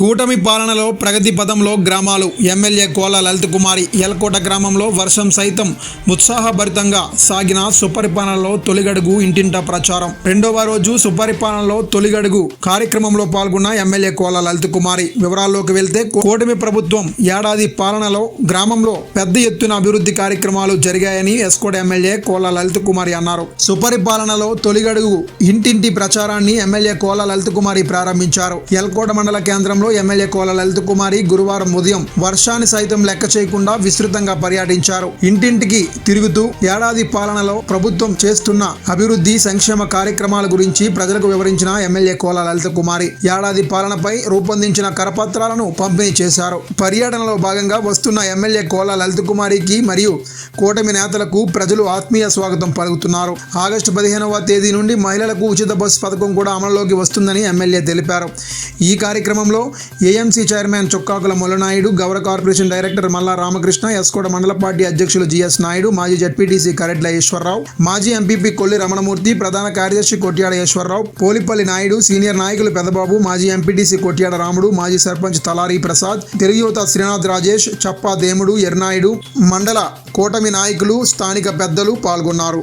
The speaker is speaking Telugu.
కూటమి పాలనలో ప్రగతి పదంలో గ్రామాలు ఎమ్మెల్యే కోల లలిత్ కుమారి ఎల్కోట గ్రామంలో వర్షం సైతం ఉత్సాహభరితంగా సాగిన సుపరిపాలనలో తొలిగడుగు ఇంటింట ప్రచారం. రెండవ రోజు సుపరిపాలనలో తొలిగడుగు కార్యక్రమంలో పాల్గొన్న ఎమ్మెల్యే కోల లలిత్ కుమారి వివరాల్లోకి వెళ్తే కూటమి ప్రభుత్వం ఏడాది పాలనలో గ్రామంలో పెద్ద ఎత్తున అభివృద్ధి కార్యక్రమాలు జరిగాయని ఎస్కోట ఎమ్మెల్యే కోల లలిత్ కుమారి అన్నారు. సుపరిపాలనలో తొలిగడుగు ఇంటింటి ప్రచారాన్ని ఎమ్మెల్యే కోల లలిత్ కుమారి ప్రారంభించారు. ఎల్కోట మండల కేంద్రంలో ఎమ్మెల్యే కోల లలిత కుమారి గురువారం ఉదయం వర్షాన్ని సైతం లెక్క చేయకుండా విస్తృతంగా పర్యటించారు. ఇంటింటికి తిరుగుతూ ఏడాది పాలనలో ప్రభుత్వం చేస్తున్న అభివృద్ధి సంక్షేమ కార్యక్రమాల గురించి ప్రజలకు వివరించిన ఎమ్మెల్యే కోల లలిత కుమారి ఏడాది పాలనపై రూపొందించిన కరపత్రాలను పంపిణీ చేశారు. పర్యటనలో భాగంగా వస్తున్న ఎమ్మెల్యే కోల లలిత్ కుమారికి మరియు కూటమి నేతలకు ప్రజలు ఆత్మీయ స్వాగతం పలుకుతున్నారు. ఆగస్టు పదిహేనవ తేదీ నుండి మహిళలకు ఉచిత బస్సు పథకం కూడా అమలులోకి వస్తుందని ఎమ్మెల్యే తెలిపారు. ఈ కార్యక్రమంలో ఏఎంసీ చైర్మన్ చుక్కాకుల మొలనాయుడు గౌర కార్పొరేషన్ డైరెక్టర్ మల్లా రామకృష్ణ ఎస్కోట మండల పార్టీ అధ్యక్షులు జిఎస్ నాయుడు మాజీ జడ్పీటీసీ కరెడ్ల ఈశ్వరరావు మాజీ ఎంపీపీ కొల్లి రమణమూర్తి ప్రధాన కార్యదర్శి కొట్యాడ ఈశ్వరరావు పోలిపల్లి నాయుడు సీనియర్ నాయకులు పెదబాబు మాజీ ఎంపీటీసీ కొట్యాడ రాముడు మాజీ సర్పంచ్ తలారి ప్రసాద్ తెలుగు యువత శ్రీనాథ్ రాజేష్ చప్పా దేముడు ఎర్నాయుడు మండల కూటమి నాయకులు స్థానిక పెద్దలు పాల్గొన్నారు.